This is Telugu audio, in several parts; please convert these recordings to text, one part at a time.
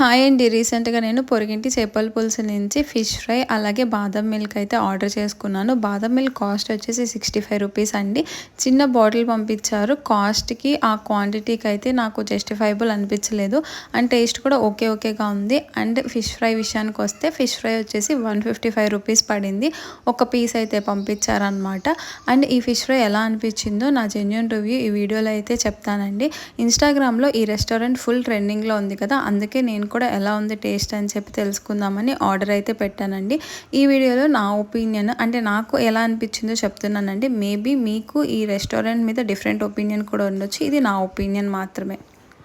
హాయ్ అండి. రీసెంట్గా నేను పొరిగింటి చేపల పులుసు నుంచి ఫిష్ ఫ్రై అలాగే బాదం మిల్క్ అయితే ఆర్డర్ చేసుకున్నాను. బాదం మిల్క్ కాస్ట్ వచ్చేసి సిక్స్టీ ఫైవ్ రూపీస్ అండి. చిన్న బాటిల్ పంపించారు. కాస్ట్కి ఆ క్వాంటిటీకి అయితే నాకు జస్టిఫైబుల్ అనిపించలేదు. అండ్ టేస్ట్ కూడా ఓకే ఓకేగా ఉంది. అండ్ ఫిష్ ఫ్రై విషయానికి వస్తే ఫిష్ ఫ్రై వచ్చేసి వన్ ఫిఫ్టీ ఫైవ్ రూపీస్ పడింది. ఒక పీస్ అయితే పంపించారనమాట అండ్ ఈ ఫిష్ ఫ్రై ఎలా అనిపించిందో నా జెన్యున్ రివ్యూ ఈ వీడియోలో అయితే చెప్తానండి. ఇన్స్టాగ్రామ్లో ఈ రెస్టారెంట్ ఫుల్ ట్రెండింగ్లో ఉంది కదా అందుకే నేను నేను కూడా ఎలా ఉంది టేస్ట్ అని చెప్పి తెలుసుకుందామని ఆర్డర్ అయితే పెట్టానండి. ఈ వీడియోలో నా ఒపీనియన్ అంటే నాకు ఎలా అనిపించిందో చెప్తున్నానండి. మేబీ మీకు ఈ రెస్టారెంట్ మీద డిఫరెంట్ ఒపీనియన్ కూడా ఉండొచ్చు. ఇది నా ఒపీనియన్ మాత్రమే.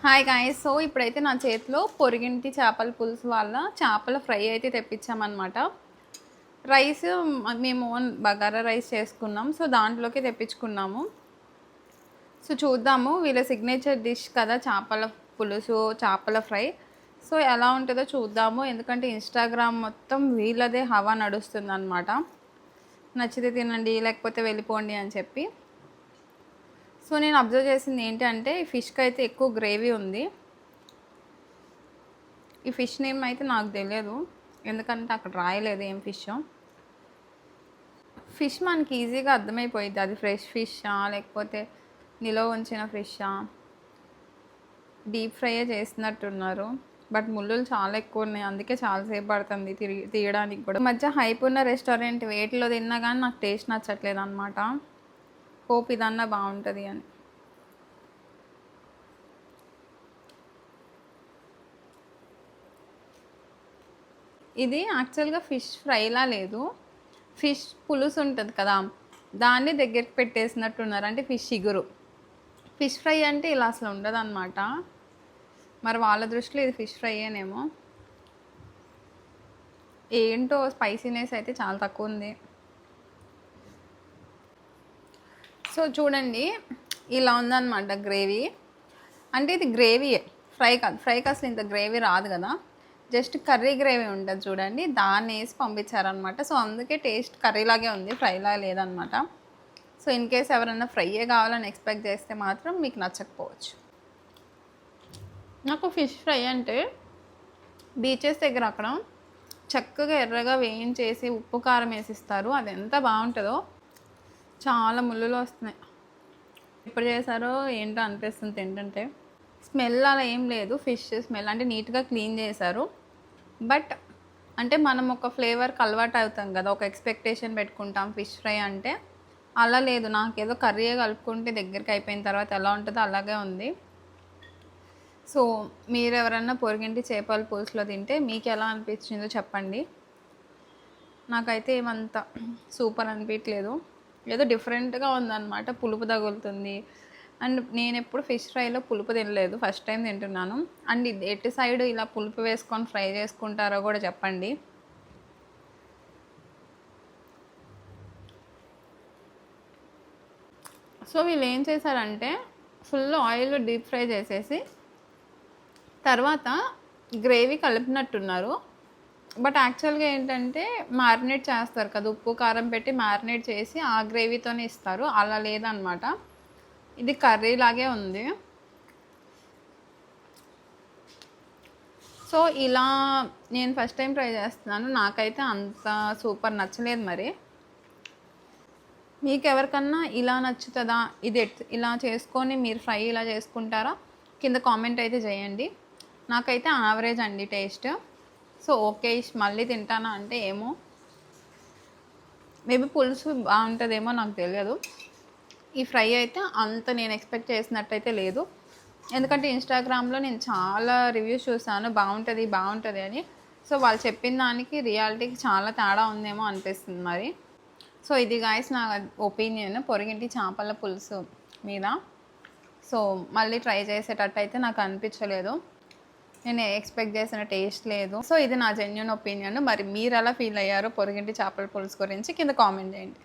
హాయ్ గాయస్ సో ఇప్పుడైతే నా చేతిలో పొరిగింటి చేపల పులుసు వల్ల చేపల ఫ్రై అయితే తెప్పించామన్నమాట. రైస్ మేము ఓన్ బగారా రైస్ చేసుకున్నాం. సో దాంట్లోకి తెప్పించుకున్నాము. సో చూద్దాము. వీళ్ళ సిగ్నేచర్ డిష్ కదా చేపల పులుసు చేపల ఫ్రై. సో ఎలా ఉంటుందో చూద్దాము. ఎందుకంటే ఇన్స్టాగ్రామ్ మొత్తం వీళ్ళదే హవా నడుస్తుంది అనమాట నచ్చితే తినండి లేకపోతే వెళ్ళిపోండి అని చెప్పి. సో నేను అబ్జర్వ్ చేసింది ఏంటంటే ఈ ఫిష్కి అయితే ఎక్కువ గ్రేవీ ఉంది. ఈ ఫిష్ నేమ్ అయితే నాకు తెలియదు. ఎందుకంటే అక్కడ రాయలేదు ఏం ఫిష్. ఫిష్ మనకి ఈజీగా అర్థమైపోయింది అది ఫ్రెష్ ఫిషా లేకపోతే నిలవ ఉంచిన ఫిషా డీప్ ఫ్రైయే చేసినట్టున్నారు బట్ ముళ్ళులు చాలా ఎక్కువ ఉన్నాయి. అందుకే చాలాసేపు పడుతుంది తిరిగి తీయడానికి కూడా. మధ్య హైప్ ఉన్న రెస్టారెంట్ వేటిలో తిన్నా కానీ నాకు టేస్ట్ నచ్చట్లేదు అనమాట హోప్ ఇదన్నా బాగుంటుంది అని. ఇది యాక్చువల్గా ఫిష్ ఫ్రైలా లేదు. ఫిష్ పులుసు ఉంటుంది కదా దాన్ని దగ్గరికి పెట్టేసినట్టున్నారు. అంటే ఫిష్ ఇగురు. ఫిష్ ఫ్రై అంటే ఇలా అసలు ఉండదు అనమాట మరి వాళ్ళ దృష్టిలో ఇది ఫిష్ ఫ్రై అనేమో ఏంటో స్పైసీనెస్ అయితే చాలా తక్కువ ఉంది. సో చూడండి ఇలా ఉందన్నమాట గ్రేవీ. అంటే ఇది గ్రేవీయే ఫ్రై కాదు ఫ్రైకి అసలు ఇంత గ్రేవీ రాదు కదా. జస్ట్ కర్రీ గ్రేవీ ఉంటుంది చూడండి దాన్ని వేసి పంపించారనమాట సో అందుకే టేస్ట్ కర్రీలాగే ఉంది ఫ్రైలా లేదనమాట సో ఇన్ కేస్ ఎవరైనా ఫ్రైయే కావాలని ఎక్స్పెక్ట్ చేస్తే మాత్రం మీకు నచ్చకపోవచ్చు. నాకు ఫిష్ ఫ్రై అంటే బీచెస్ దగ్గర అక్కడ చక్కగా ఎర్రగా వేయించేసి ఉప్పు కారం వేసిస్తారు. అది ఎంత బాగుంటుందో చాలా ముళ్ళులు వస్తున్నాయి. ఎప్పుడు చేశారో ఏంటో అనిపిస్తుంది ఏంటంటే స్మెల్ అలా ఏం లేదు. ఫిష్ స్మెల్ అంటే నీట్గా క్లీన్ చేశారు. బట్ అంటే మనం ఒక ఫ్లేవర్కి అలవాటు అవుతాం కదా. ఒక ఎక్స్పెక్టేషన్ పెట్టుకుంటాం ఫిష్ ఫ్రై అంటే. అలా లేదు. నాకేదో కర్రీ కలుపుకుంటే దగ్గరికి అయిపోయిన తర్వాత ఎలా ఉంటుందో అలాగే ఉంది. సో మీరు ఎవరన్నా పొరిగింటి చేపల పులుసులో తింటే మీకు ఎలా అనిపించిందో చెప్పండి. నాకైతే ఏమంత సూపర్ అనిపించలేదు ఏదో డిఫరెంట్గా ఉందన్నమాట. పులుపు తగులుతుంది. అండ్ నేను ఎప్పుడు ఫిష్ ఫ్రైలో పులుపు తినలేదు. ఫస్ట్ టైం తింటున్నాను. అండ్ ఎటు సైడ్ ఇలా పులుపు వేసుకొని ఫ్రై చేసుకుంటారో కూడా చెప్పండి. సో వీళ్ళు ఏం చేశారంటే ఫుల్ ఆయిల్ డీప్ ఫ్రై చేసేసి తర్వాత గ్రేవీ కలిపినట్టున్నారు. బట్ యాక్చువల్గా ఏంటంటే మ్యారినేట్ చేస్తారు కదా ఉప్పు కారం పెట్టి మ్యారినేట్ చేసి ఆ గ్రేవీతోనే ఇస్తారు. అలా లేదనమాట ఇది కర్రీ లాగే ఉంది. సో ఇలా నేను ఫస్ట్ టైం ట్రై చేస్తున్నాను. నాకైతే అంత సూపర్ నచ్చలేదు మరి. మీకు ఎవరికన్నా ఇలా నచ్చుతుందా? ఇది ఇలా చేసుకొని మీరు ఫ్రై ఇలా చేసుకుంటారా? కింద కామెంట్ అయితే చేయండి. నాకైతే యావరేజ్ అండి టేస్ట్ సో ఓకే మళ్ళీ తింటానా అంటే ఏమో. మేబీ పులుసు బాగుంటుందేమో నాకు తెలియదు. ఈ ఫ్రై అయితే అంత నేను ఎక్స్పెక్ట్ చేసినట్టయితే లేదు. ఎందుకంటే ఇన్స్టాగ్రామ్లో నేను చాలా రివ్యూస్ చూసాను. బాగుంటుంది బాగుంటుంది అని. సో వాళ్ళు చెప్పిన దానికి రియాలిటీకి చాలా తేడా ఉందేమో అనిపిస్తుంది మరి. సో ఇది గాయస్ నా ఒపీనియన్ పొరిగింటి చేపల పులుసు మీద. సో మళ్ళీ ట్రై చేసేటట్టు అయితే నాకు అనిపించలేదు. నేను ఎక్స్పెక్ట్ చేసిన టేస్ట్ లేదు. సో ఇది నా జెన్యున్ ఒపీనియన్ మరి మీరు ఎలా ఫీల్ అయ్యారో? పొరిగింటి చేపల పులుసు గురించి కింద కామెంట్ చేయండి.